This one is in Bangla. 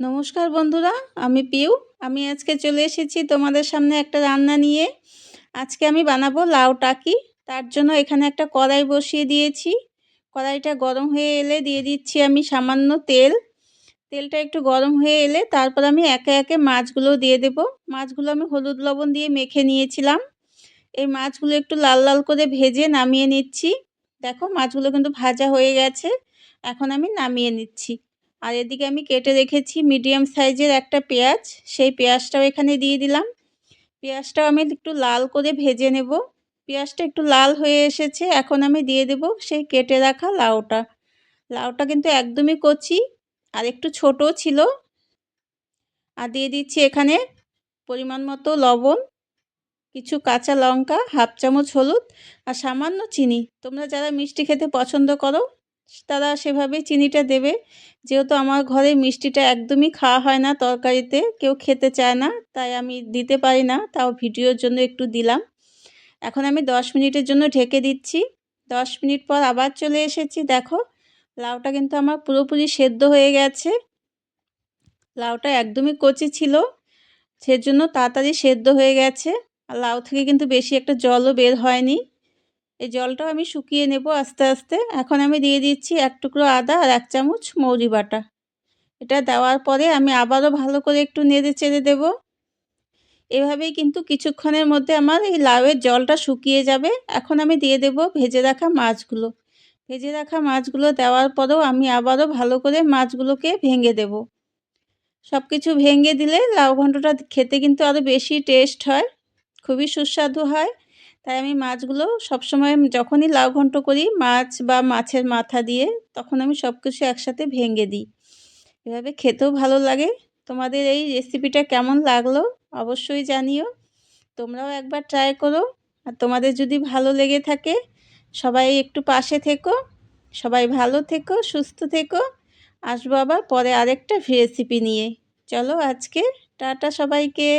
নমস্কার বন্ধুরা, আমি পিউ। আমি আজকে চলে এসেছি তোমাদের সামনে একটা রান্না নিয়ে। আজকে আমি বানাবো লাউ টাকি। তার জন্য এখানে একটা কড়াই বসিয়ে দিয়েছি। কড়াইটা গরম হয়ে এলে দিয়ে দিচ্ছি আমি সামান্য তেল। তেলটা একটু গরম হয়ে এলে তারপর আমি একে একে মাছগুলো দিয়ে দেব। মাছগুলো আমি হলুদ লবণ দিয়ে মেখে নিয়েছিলাম। এই মাছগুলো একটু লাল লাল করে ভেজে নামিয়ে নিচ্ছি। দেখো মাছগুলো কিন্তু ভাজা হয়ে গেছে। এখন আমি নামিয়ে নিচ্ছি। আর এদিকে আমি কেটে রেখেছি মিডিয়াম সাইজের একটা পেঁয়াজ। সেই পেঁয়াজটাও এখানে দিয়ে দিলাম। পেঁয়াজটাও আমি একটু লাল করে ভেজে নেব। পেঁয়াজটা একটু লাল হয়ে এসেছে, এখন আমি দিয়ে দেব সেই কেটে রাখা লাউটা। লাউটা কিন্তু একদমই কচি আর একটু ছোট ছিল। আর দিয়ে দিচ্ছি এখানে পরিমাণ মতো লবণ, কিছু কাঁচা লঙ্কা, হাফ চামচ হলুদ আর সামান্য চিনি। তোমরা যারা মিষ্টি খেতে পছন্দ করো তারা সেভাবেই চিনিটা দেবে। যেহেতু আমার ঘরে মিষ্টিটা একদমই খাওয়া হয় না তরকারিতে, কেউ খেতে চায় না, তাই আমি দিতে পারি না, তাও ভিডিওর জন্য একটু দিলাম। এখন আমি দশ মিনিটের জন্য ঢেকে দিচ্ছি। দশ মিনিট পর আবার চলে এসেছি, দেখো। লাউটা কিন্তু আমার পুরোপুরি সেদ্ধ হয়ে গেছে। লাউটা একদমই কচি ছিল, সেজন্য তাড়াতাড়ি সেদ্ধ হয়ে গেছে। আর লাউ থেকে কিন্তু বেশি একটা জলও বের হয়নি। এই জলটাও আমি শুকিয়ে নেব আস্তে আস্তে। এখন আমি দিয়ে দিচ্ছি এক টুকরো আদা আর এক চামচ মৌরি বাটা। এটা দেওয়ার পরে আমি আবারও ভালো করে একটু নেড়ে চেড়ে দেবো। এভাবেই কিন্তু কিছুক্ষণের মধ্যে আমার এই লাউয়ের জলটা শুকিয়ে যাবে। এখন আমি দিয়ে দেব ভেজে রাখা মাছগুলো। ভেজে রাখা মাছগুলো দেওয়ার পরেও আমি আবারও ভালো করে মাছগুলোকে ভেঙে দেব। সব কিছু ভেঙে দিলে লাউ ঘন্টটা খেতে কিন্তু আরও বেশি টেস্ট হয়, খুবই সুস্বাদু হয়। তাই আমি মাছগুলো সবসময় যখনই লাউ ঘন্ট করি, মাছ বা মাছের মাথা দিয়ে তখন আমি সব কিছু একসাথে ভেঙে দিই। এভাবে খেতেও ভালো লাগে। তোমাদের এই রেসিপিটা কেমন লাগল অবশ্যই জানিও। তোমরাও একবার ট্রাই করো। আর তোমাদের যদি ভালো লেগে থাকে, সবাই একটু পাশে থেকো। সবাই ভালো থেকো, সুস্থ থেকো। আসব আবার পরে আরেকটা রেসিপি নিয়ে। চলো আজকে, টাটা সবাইকে।